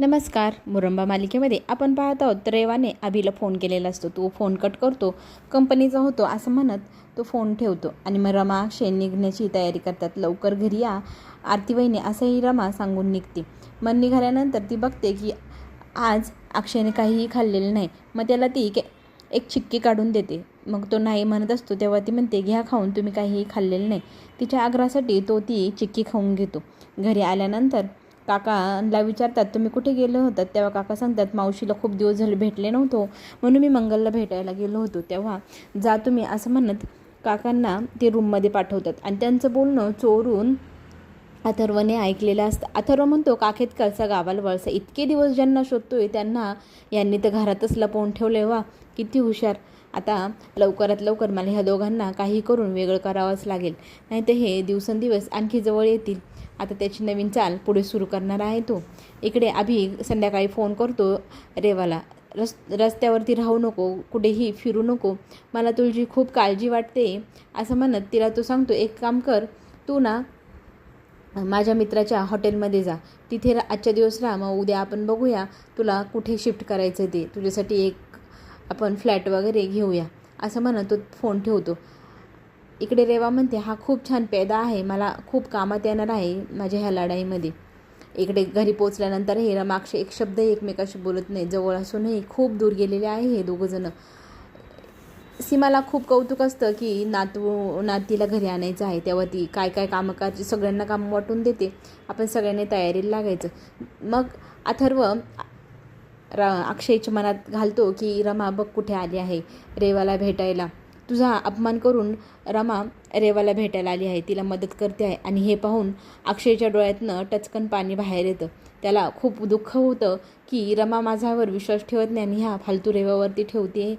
नमस्कार मुरंबा मालिकेमध्ये आपण पाहत आहोत रेवाने अभिला फोन केलेला असतो. तो फोन कट करतो कंपनीचा होतो असं म्हणत तो फोन ठेवतो. आणि मग रमा शेण निघण्याची तयारी करतात. लवकर घरी या आरती वहिनी असंही रमा सांगून निघते. मन निघाल्यानंतर ती बघते की आज अक्षयने काहीही खाल्लेलं नाही. मग त्याला ती के एक चिक्की काढून देते. मग तो नाही म्हणत असतो तेव्हा ती म्हणते घ्या खाऊन तुम्ही काहीही खाल्लेलं नाही. तिच्या आग्रहासाठी तो ती चिक्की खाऊन घेतो. घरी आल्यानंतर काकाला विचारतात तुम्ही कुठे गेले होतात? तेव्हा काका सांगतात मावशीला खूप दिवस झाले भेटले नव्हतो म्हणून मी मंगलला भेटायला गेलो होतो. तेव्हा जा तुम्ही असं म्हणत काकांना ते रूममध्ये पाठवतात. आणि त्यांचं बोलणं चोरून अथर्वने ऐकलेलं असतं. अथर्व म्हणतो काखेत कळसा गावाला वळसा. इतके दिवस ज्यांना शोधतोय त्यांना यांनी तर घरातच लपवून ठेवले वा किती हुशार. आता लवकरात लवकर मला ह्या दोघांना काही करून वेगळं करावंच लागेल. नाही तर हे दिवसेंदिवस आणखी जवळ येतील. आता त्याची नवीन चाल पुढे सुरू करणार आहे तो. इकडे अभि संध्याकाळी फोन करतो रेवाला. रस रस्त्यावरती राहू नको कुठेही फिरू नको. मला तुझी खूप काळजी वाटते असं म्हणत तिला तो सांगतो एक काम कर तू ना माझ्या मित्राच्या हॉटेलमध्ये जा. तिथे रा आजच्या दिवस राहा मग उद्या आपण बघूया तुला कुठे शिफ्ट करायचं ते. तुझ्यासाठी एक आपण फ्लॅट वगैरे घेऊया. असं म्हणत तो फोन ठेवतो. इकडे रेवा म्हणते हा खूप छान पैदा आहे. मला खूप कामात येणार आहे माझ्या ह्या लढाईमध्ये इकडे घरी पोचल्यानंतर हे रमाक्ष एक शब्द एकमेकाशी बोलत नाही. जवळ असूनही खूप दूर गेलेले आहे हे दोघंजणं सीमाला खूप कौतुक असतं की नातू नातीला घरी आणायचं आहे तेव्हा ती काय काय कामं करायची सगळ्यांना कामं वाटून देते. आपण सगळ्यांनी तयारीला लागायचं. मग अथर्व र अक्षयच्या मनात घालतो की रमा बघ कुठे आली आहे रेवाला भेटायला. तुझा अपमान करून रमा रेवाला भेटायला आली आहे. तिला मदत करते आहे. आणि हे पाहून अक्षयच्या डोळ्यातनं टचकन पाणी बाहेर येतं. त्याला खूप दुःख होतं की रमा माझ्यावर विश्वास ठेवत नाही आणि ह्या फालतू रेवावरती ठेवते.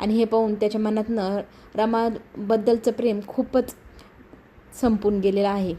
आणि हे पाहून त्याच्या मनातनं रमाबद्दलचं प्रेम खूपच संपून गेलेलं आहे.